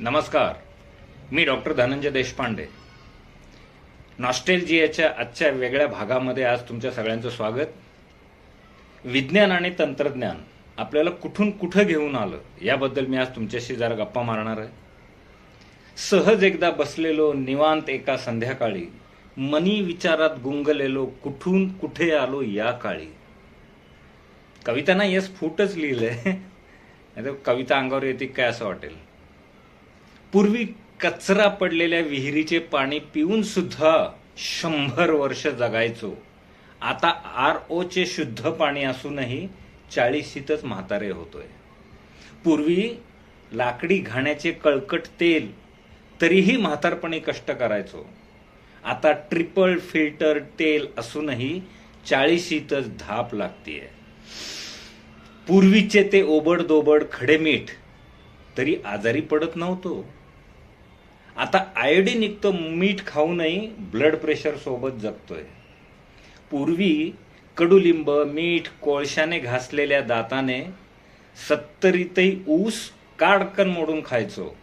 नमस्कार. मी डॉक्टर धनंजय देशपांडे. नॉस्टेलजियाच्या आजच्या वेगळ्या भागामध्ये आज तुमच्या सगळ्यांचं स्वागत. विज्ञान आणि तंत्रज्ञान आपल्याला कुठून कुठं घेऊन आलं याबद्दल मी आज तुमच्याशी जरा गप्पा मारणार आहे. सहज एकदा बसलेलो निवांत एका संध्याकाळी मनी विचारात गुंगलेलो कुठून कुठे आलो या काळी. कविता हे येस लिहिलंय. कविता अंगावर येते काय असं वाटेल? पूर्वी कचरा पडलेल्या विहिरीचे पाणी पिऊन सुद्धा शंभर वर्ष जगायचो. आता आर ओचे शुद्ध पाणी असूनही चाळीशीतच म्हातारे होतोय. पूर्वी लाकडी घाण्याचे कळकट तेल तरीही म्हातारपणी कष्ट करायचो. आता ट्रिपल फिल्टर तेल असूनही चाळीशीतच धाप लागतीये. पूर्वीचे ते ओबड दोबड खडे मीठ तरी आजारी पडत नव्हतो. आता आयोडीन युक्त मीठ खाऊनही ब्लड प्रेशर सोबत जगतोय पूर्वी कडुलिंब मीठ कोळशाने घासलेल्या दाताने सत्तरीतही ऊस काडकन मोडून खायचो.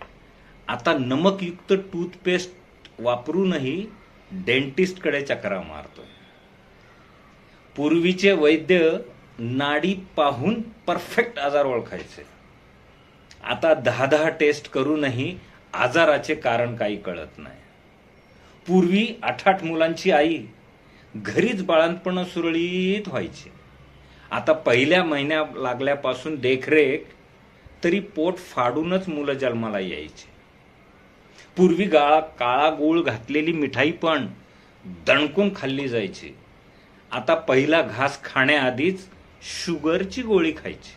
आता नमकयुक्त टूथपेस्ट वापरूनही डेंटिस्टकडे चक्रा मारतोय. पूर्वीचे वैद्य नाडी पाहून परफेक्ट आजार ओळखायचे. आता दहा दहा टेस्ट करूनही आजाराचे कारण काही कळत नाही. पूर्वी आठ आठ मुलांची आई घरीच बाळंतपण सुरळीत व्हायची. आता पहिल्या महिन्या लागल्यापासून देखरेख तरी पोट फाडूनच मुलं जन्माला यायची. पूर्वी गाळा काळा गूळ घातलेली मिठाई पण दणकून खाल्ली जायची. आता पहिला घास खाण्याआधीच शुगरची गोळी खायची.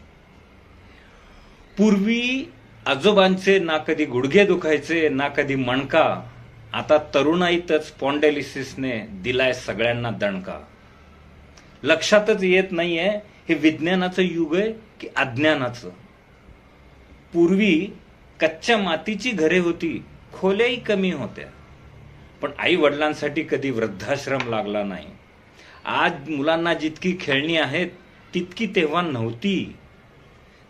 पूर्वी आजोबांचे ना कधी गुडघे दुखायचे ना कधी मणका आता तरुणाईतच स्पॉन्डेलिसिसने दिलाय सगळ्यांना दणका. लक्षातच येत नाहीये हे विज्ञानाचं युग आहे की अज्ञानाचं? पूर्वी कच्च्या मातीची घरे होती खोल्याही कमी होत्या. पण आई वडिलांसाठी कधी वृद्धाश्रम लागला नाही. आज मुलांना जितकी खेळणी आहेत तितकी तेव्हा नव्हती.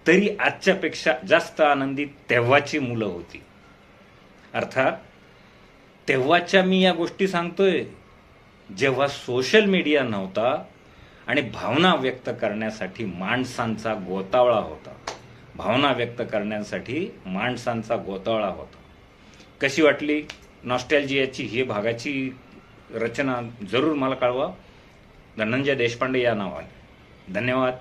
तरी आजच्यापेक्षा जास्त आनंदी तेव्हाची मुलं होती. अर्थात तेव्हाच्या मी या गोष्टी सांगतोय. जेव्हा सोशल मीडिया नव्हता आणि भावना व्यक्त करण्यासाठी माणसांचा गोतावळा होता. भावना व्यक्त करण्यासाठी माणसांचा गोतावळा होता. कशी वाटली नॉस्टॅल्जियाची ही भागाची रचना? जरूर मला कळवा. धनंजय देशपांडे या नावाने. धन्यवाद.